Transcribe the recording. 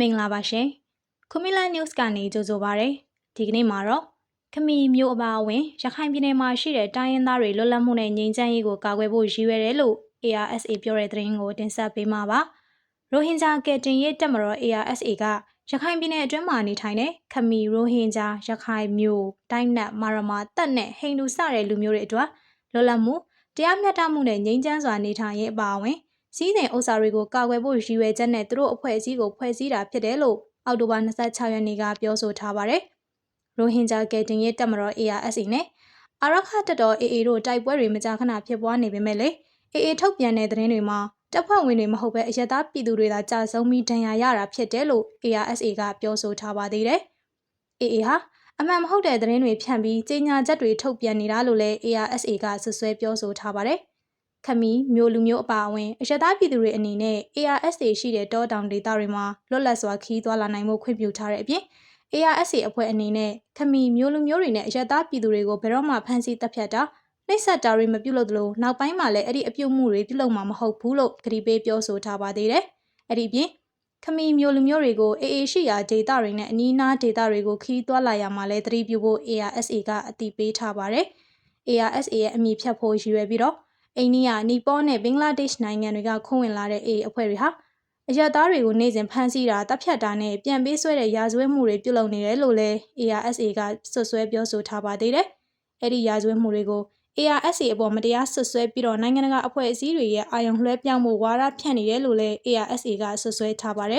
မင်္ဂလာပါရှင်။ခွန်မီလာ news ကနေကြိုဆိုပါရစေ။ဒီကနေ့မှာတော့ခမီမျိုးအပါအဝင်ရခိုင်ပြည်နယ်မှာရှိတဲ့တိုင်းရင်းသားတွေလွတ်လပ်မှုနဲ့ငြိမ်းချမ်းရေးကိုကာကွယ်ဖို့ရည်ရွယ်တယ်လို့ ARSA ပြောတဲ့သတင်းကိုတင်ဆက်ပေးမှာပါ။ရိုဟင်ဂျာကယ်တင်ရေးတပ်မတော် ARSA ကရခိုင်ပြည်နယ်အတွင်းမှာနေထိုင်တဲ့ခမီရိုဟင်ဂျာရခိုင်မျိုးတိုင်းနက်မာရမာတပ်နဲ့ဟိန္ဒူစတဲ့လူမျိုးတွေအတွက်လွတ်လပ်မှုတရားမျှတမှုနဲ့ငြိမ်းချမ်းစွာနေထိုင်ရေးအပါအဝင် စီးစိမ်ဥစ္စာတွေကိုကာကွယ်ဖို့ရည်ရွယ်ချက်နဲ့သူတို့အဖွဲ့အစည်းကိုဖွဲ့စည်းတာဖြစ်တယ်လို့အောက်တိုဘာ26ရက်နေ့ကပြောဆိုထားပါတယ်။ရိုဟင်ဂျာကယ်တင်ရေးတပ်မတော် ARSA နဲ့အာရခတပ်တော် AA တို့တိုက်ပွဲတွေမကြာခဏဖြစ်ပွားနေပေမဲ့လေ AA ထုတ်ပြန်တဲ့သတင်းတွေမှာတပ်ဖွဲ့ဝင်တွေမဟုတ်ဘဲအရတားပြည်သူတွေသာကြာဆုံးပြီးဒဏ်ရာရတာဖြစ်တယ်လို့ ARSA ကပြောဆိုထားပါသေးတယ်။ AA ဟာအမှန်မဟုတ်တဲ့သတင်းတွေဖြန့်ပြီးကြေညာချက်တွေထုတ်ပြန်နေတာလို့လည်း ARSA ကဆွဆွဲပြောဆိုထားပါတယ်။ ခမီမျိုးလူမျိုးအပါအဝင်အရတားပြည်သူတွေအနေနဲ့ ARSA ရှိတဲ့တောတောင်ဒေသတွေမှာလွတ်လပ်စွာခီးသွားလာနိုင်မှုခွင့်ပြုထားတဲ့အပြင် ARSA အဖွဲ့အနေနဲ့ခမီမျိုးလူမျိုးတွေနဲ့အရတားပြည်သူတွေကိုဘယ်တော့မှဖမ်းဆီးတပ်ဖြတ်တာနှိပ်စက်တာတွေမပြုလုပ်သလိုနောက်ပိုင်းမှာလည်းအဲ့ဒီအပြုတ်မှုတွေပြုလုပ်မှာမဟုတ်ဘူးလို့ကြေပေးပြောဆိုထားပါသေးတယ်။အဲ့ဒီပြင်ခမီမျိုးလူမျိုးတွေကို AA ရှိရာဒေသတွေနဲ့အနီးအနားဒေသတွေကိုခီးသွားလာရမှာလဲသတိပြုဖို့ ARSA ကအတိပေးထားပါတယ်။ ARSA ရဲ့အမိဖြတ်ဖို့ရည်ရွယ်ပြီးတော့ အိန္ဒိယ၊နီပေါနဲ့ ဘင်္ဂလားဒေ့ရှ်နိုင်ငံတွေက ခိုးဝင်လာတဲ့ AA အဖွဲ့တွေဟာ အရသားတွေကို နေ့စဉ်ဖမ်းဆီးတာတပ်ဖြတ်တာနဲ့ ပြန်ပေးဆွဲတဲ့ ရာဇဝတ်မှုတွေ ပြုလုပ်နေတယ်လို့လည်း ARSA ကဆွဆွဲပြောဆိုထားပါသေးတယ်။အဲ့ဒီရာဇဝတ်မှုတွေကို ARSA အပေါ် မတရားဆွဆွဲပြီးတော့ နိုင်ငံတကာအဖွဲ့အစည်းတွေရဲ့ အာရုံလွှဲပြောင်းမှုဝါဒဖြန့်နေတယ်လို့လည်း ARSA ကဆွဆွဲထားပါတယ်